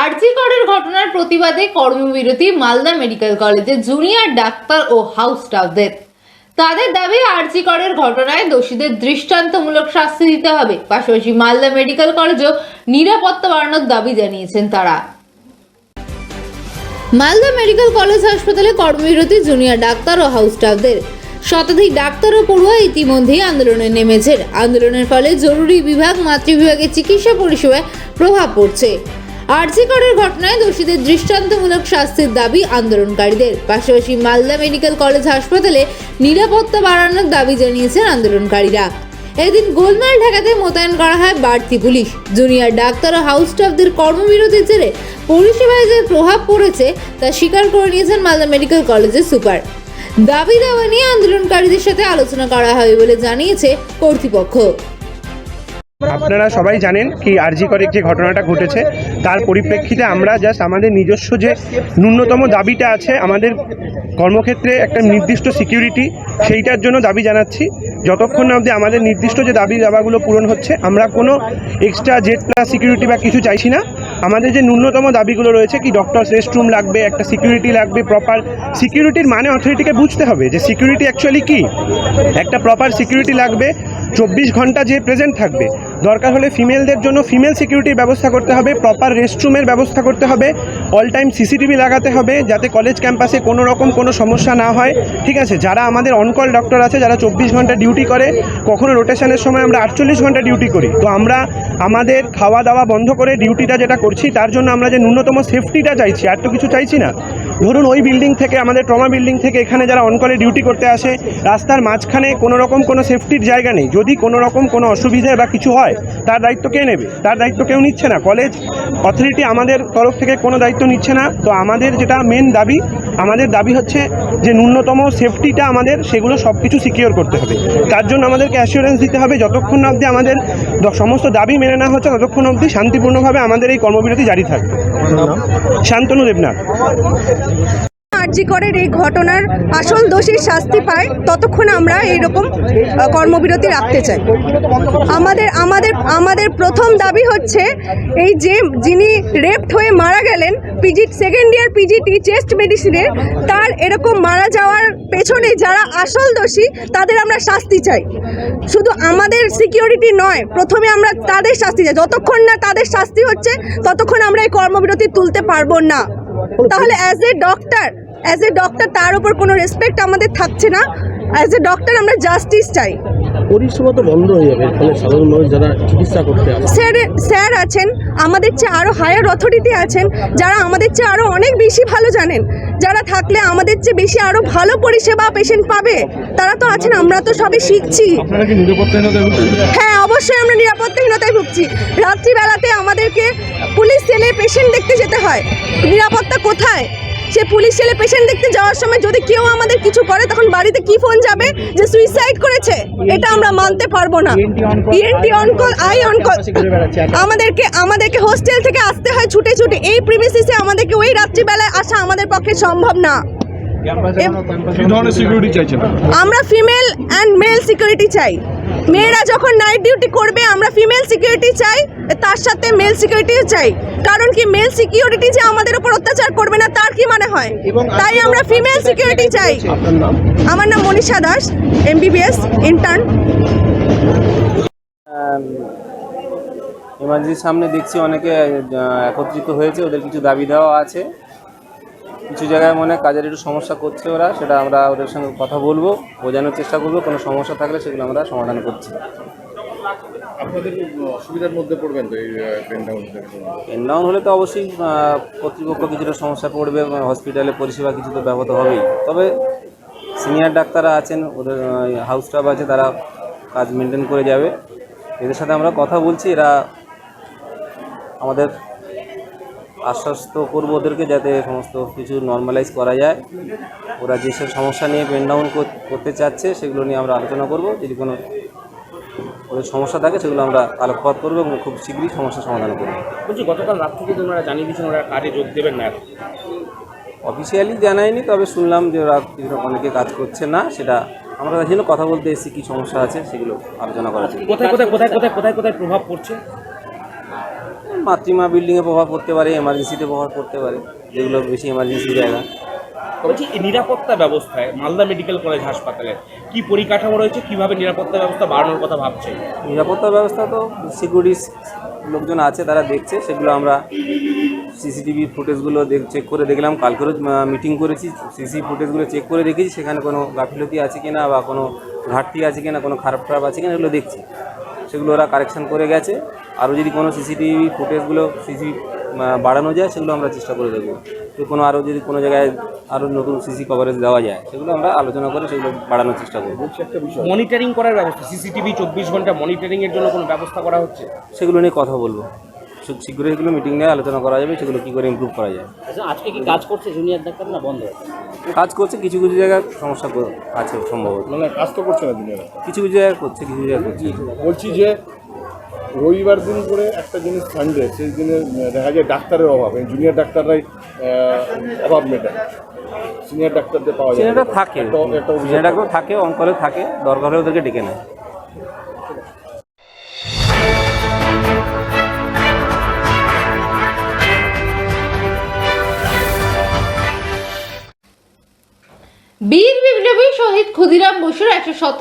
আরজিকরের ঘটনার প্রতিবাদে কর্মবিরতি মালদা মেডিকেল কলেজে জুনিয়র ডাক্তার ও হাউস স্টাফদের। তাদের দাবি আরজিকরের ঘটনায় দোষীদের দৃষ্টান্তমূলক শাস্তি দিতে হবে। পাশাপাশি মালদা মেডিকেল কলেজেও নিরাপত্তা বাড়ানোর দাবি জানিয়েছেন তারা। মালদা মেডিকেল কলেজ হাসপাতালে কর্মবিরতি জুনিয়র ডাক্তার ও হাউস স্টাফদের। শতাধিক ডাক্তার ও পড়ুয়া ইতিমধ্যেই আন্দোলনে নেমেছেন। আন্দোলনের ফলে জরুরি বিভাগ, মাতৃবিভাগের চিকিৎসা পরিষেবায় প্রভাব পড়ছে। আরজিকরের ঘটনায় দোষীদের দৃষ্টান্তমূলক শাস্তির দাবি আন্দোলনকারীদের। পাশাপাশি মালদা মেডিকেল কলেজ হাসপাতালে নিরাপত্তা বাড়ানোর দাবি জানিয়েছেন আন্দোলনকারীরা। এদিন গোলমাল ঠেকাতে মোতায়েন করা হয় বাড়তি পুলিশ। জুনিয়র ডাক্তার ও হাউস স্টাফদের কর্মবিরতির জেরে পরিষেবায় যে প্রভাব পড়েছে, তা স্বীকার করে নিয়েছেন মালদা মেডিকেল কলেজের সুপার। দাবি দাওয়া নিয়ে আন্দোলনকারীদের সাথে আলোচনা করা হবে বলে জানিয়েছে কর্তৃপক্ষ। আপনারা সবাই জানেন কি আরজি করে যে ঘটনাটা ঘটেছে। তার পরিপ্রেক্ষিতে আমরা জাস্ট আমাদের নিজস্ব যে ন্যূনতম দাবিটা আছে, আমাদের কর্মক্ষেত্রে একটা নির্দিষ্ট সিকিউরিটি সেইটার জন্য দাবি জানাচ্ছি। যতক্ষণ না অবধি আমাদের নির্দিষ্ট যে দাবি দাবাগুলো পূরণ হচ্ছে, আমরা কোনো এক্সট্রা জেড প্লাস সিকিউরিটি বা কিছু চাইছি না। আমাদের যে ন্যূনতম দাবিগুলো রয়েছে, কি ডক্টর রেস্টরুম লাগবে, একটা সিকিউরিটি লাগবে প্রপার সিকিউরিটির মানে অথরিটিকে বুঝতে হবে যে সিকিউরিটি অ্যাকচুয়ালি কি? একটা প্রপার সিকিউরিটি লাগবে, চব্বিশ ঘণ্টা যে প্রেজেন্ট থাকবে দরকার হলে ফিমেলদের জন্য ফিমেল সিকিউরিটির ব্যবস্থা করতে হবে, প্রপার রেস্টরুমের ব্যবস্থা করতে হবে, অল টাইম সিসিটিভি লাগাতে হবে যাতে কলেজ ক্যাম্পাসে কোনো রকম কোনো সমস্যা না হয়। ঠিক আছে, যারা আমাদের অনকল ডক্টর আছে, যারা চব্বিশ ঘণ্টা ডিউটি করে, কখনো রোটেশনের সময় আমরা আটচল্লিশ ঘণ্টা ডিউটি করি। তো আমরা আমাদের খাওয়া দাওয়া বন্ধ করে ডিউটিটা যেটা করছি, তার জন্য আমরা যে ন্যূনতম সেফটিটা চাইছি, আর তো কিছু চাইছি না। ধরুন ওই বিল্ডিং থেকে, আমাদের ট্রমা বিল্ডিং থেকে এখানে যারা অনকলে ডিউটি করতে আসে, রাস্তার মাঝখানে কোনো রকম কোনো সেফটির জায়গা নেই। যদি কোনো রকম কোনো অসুবিধা বা কিছু হয়, তার দায়িত্ব কে নেবে? তার দায়িত্ব কেউ নিচ্ছে না। কলেজ অথরিটি আমাদের তরফ থেকে কোনো দায়িত্ব নিচ্ছে না। তো আমাদের যেটা মেন দাবি, আমাদের দাবি হচ্ছে যে ন্যূনতম সেফটিটা আমাদের, সেগুলো সব কিছু সিকিওর করতে হবে। তার জন্য আমাদেরকে অ্যাসিওরেন্স দিতে হবে, যতক্ষণ অবধি আমাদের সমস্ত দাবি মেনে না হচ্ছে, ততক্ষণ অবধি শান্তিপূর্ণভাবে আমাদের এই কর্মবিরতি জারি থাকবে। শান্তনু দেবনাথ। আরজিকরের এই ঘটনার আসল দোষীর শাস্তি পায়, ততক্ষণ আমরা এইরকম কর্মবিরতি রাখতে চাই। আমাদের আমাদের আমাদের প্রথম দাবি হচ্ছে এই যে যিনি রেপড হয়ে মারা গেলেন PG second year PGT chest মেডিসিনের তার এরকম মারা যাওয়ার পেছনে যারা আসল দোষী, তাদের আমরা শাস্তি চাই। শুধু আমাদের সিকিউরিটি নয়, প্রথমে আমরা তাদের শাস্তি চাই। যতক্ষণ না তাদের শাস্তি হচ্ছে, ততক্ষণ আমরা এই কর্মবিরতি তুলতে পারব না। তাহলে as a doctor as a doctor তার উপর কোনো রেসপেক্ট আমাদের থাকছে না। অ্যাজ এ ডক্টর আমরা জাস্টিস চাই। পরিষেবা তো বন্ধ হয়ে যাবে ফলে সাধারণ মানুষ যারা চিকিৎসা করতে স্যার স্যার আছেন আমাদের চেয়ে আরও হায়ার অথরিটি আছেন যারা আমাদের চেয়ে আরও অনেক বেশি ভালো জানেন। যারা থাকলে আমাদের চেয়ে বেশি আরও ভালো পরিষেবা পেশেন্ট পাবে। তারা তো আছেন আমরা তো সবে শিখছি। হ্যাঁ অবশ্যই আমরা নিরাপত্তাহীনতায় ভুগছি। রাত্রিবেলাতে আমাদেরকে পুলিশ সেলে পেশেন্ট দেখতে যেতে হয়। নিরাপত্তা কোথায়? সে পুলিশ ছেলে পেশেন্ট দেখতে যাওয়ার সময় যদি কেউ আমাদের কিছু করে তখন বাড়িতে কি ফোন যাবে যে সুইসাইড করেছে? এটা আমরা মানতে পারব না। ইএনটি অনকল আই অনকল আমাদেরকে আমাদেরকে হোস্টেল থেকে আসতে হয় ছুটে ছুটে। এই প্রিমিসিসে আমাদেরকে ওই রাত্রিবেলায় আসা আমাদের পক্ষে সম্ভব না। আমরা ফিমেল অ্যান্ড মেল সিকিউরিটি চাই। মেয়েরা যখন নাইট ডিউটি করবে আমরা ফিমেল সিকিউরিটি চাই তার সাথে মেল সিকিউরিটিও চাই। কারণ কি মেল সিকিউরিটি যে আমাদের উপর অত্যাচার করবে না তার কি মানে হয়? তাই আমরা ফিমেল সিকিউরিটি চাই। আমার নাম মনীষা দাস এমবিবিএস ইন্টার্ন এমার্জেন্সির সামনে দেখছি অনেকে একত্রিত হয়েছে ওদের কিছু দাবি দেওয়া আছে। কিছু জায়গায় মনে হয় কাজের একটু সমস্যা করছে ওরা সেটা আমরা ওদের সঙ্গে কথা বলব বোঝানোর চেষ্টা করব কোনো সমস্যা থাকলে সেগুলো আমরা সমাধান করছি। আপনাদের অসুবিধার মধ্যে পড়বেন তো এই হলে তো অবশ্যই কর্তৃপক্ষ কিছুটা সমস্যা পড়বে হসপিটালে পরিষেবা কিছু তো ব্যাহত হবেই। তবে সিনিয়র ডাক্তাররা আছেন, ওদের হাউস স্টাফ আছে, তারা কাজ মেনটেন করে যাবে। এদের সাথে আমরা কথা বলছি, এরা আমাদের আশ্বস্ত করব ওদেরকে যাতে সমস্ত কিছু নর্মালাইজ করা যায়। ওরা যেসব সমস্যা নিয়ে পেন ডাউন করতে চাচ্ছে, সেগুলো নিয়ে আমরা আলোচনা করব। যদি কোনো ওদের সমস্যা থাকে সেগুলো আমরা আলোকপাত করব এবং খুব শীঘ্রই সমস্যার সমাধান করব। বলছি গতকাল রাত থেকে তো ওনারা জানিয়ে দিয়েছেন ওরা কাজে যোগ দেবেন না। অফিসিয়ালি জানায়নি তবে শুনলাম যে ওরা অনেকে কাজ করছে না সেটা আমরা তার জন্য কথা বলতে এসেছি কী সমস্যা আছে সেগুলো আলোচনা করা কোথায় কোথায় কোথায় কোথায় কোথায় কোথায় প্রভাব পড়ছে? মাতৃমা বিল্ডিংয়ে প্রভাব পড়তে পারে এমার্জেন্সিতে প্রভাব পড়তে পারে যেগুলো বেশি এমার্জেন্সি জায়গা। বলছি এই নিরাপত্তা ব্যবস্থায় মালদা মেডিকেল কলেজ হাসপাতালে কি পরিকাঠামো রয়েছে, কীভাবে নিরাপত্তা ব্যবস্থা বাড়ানোর কথা ভাবছে? নিরাপত্তা ব্যবস্থা তো সিকিউরিটি লোকজন আছে, তারা দেখছে, সেগুলো আমরা সিসিটিভি ফুটেজগুলো দেখ চেক করে দেখলাম। কালকেরও মিটিং করেছি সিসি ফুটেজগুলো চেক করে দেখেছি, সেখানে কোনো গাফিলতি আছে কিনা বা কোনো ঘাটতি আছে কিনা, কোনো খারাপ খারাপ আছে কিনা, এগুলো দেখছি। সেগুলো ওরা কারেকশান করে গেছে। আরও যদি কোনো সিসিটিভি ফুটেজগুলো সিসি বাড়ানো যায়, সেগুলো আমরা চেষ্টা করে দেখব। তো কোনো আরও যদি কোনো জায়গায় আরও নতুন সিসি কভারেজ দেওয়া যায় সেগুলো আমরা আলোচনা করে সেগুলো বাড়ানোর চেষ্টা করব। মনিটরিং করার ব্যবস্থা সিসিটিভি চব্বিশ ঘণ্টা মনিটরিং এর জন্য কোনো ব্যবস্থা করা হচ্ছে? সেগুলো নিয়ে কথা বলব। শীঘ্রই এগুলো মিটিং নিয়ে আলোচনা করা যাবে সেগুলো কী করে ইমপ্রুভ করা যায়। আচ্ছা আজকে কি কাজ করছে জুনিয়র ডাক্তার না বন্ধ? কাজ করছে কিছু কিছু জায়গায় সমস্যা আছে সম্ভবত। মানে কাজ তো করছে না কিছু কিছু জায়গায় করছে কিছু জায়গায় করছে বলছি যে রবিবার দিন করে একটা জিনিস সানডে সেই দিনে দেখা যায় ডাক্তারের অভাব জুনিয়র ডাক্তাররাই অভাব মেটায়। সিনিয়র ডাক্তারদের পাওয়া যায়। সিনিয়রটা থাকে। সিনিয়র ডাক্তার থাকে অঙ্কলে থাকে দরকার হলে ওদেরকে ডেকে নেয়। বীর বিপ্লবী শহীদ ক্ষুদিরাম বসুর একশো সতেরো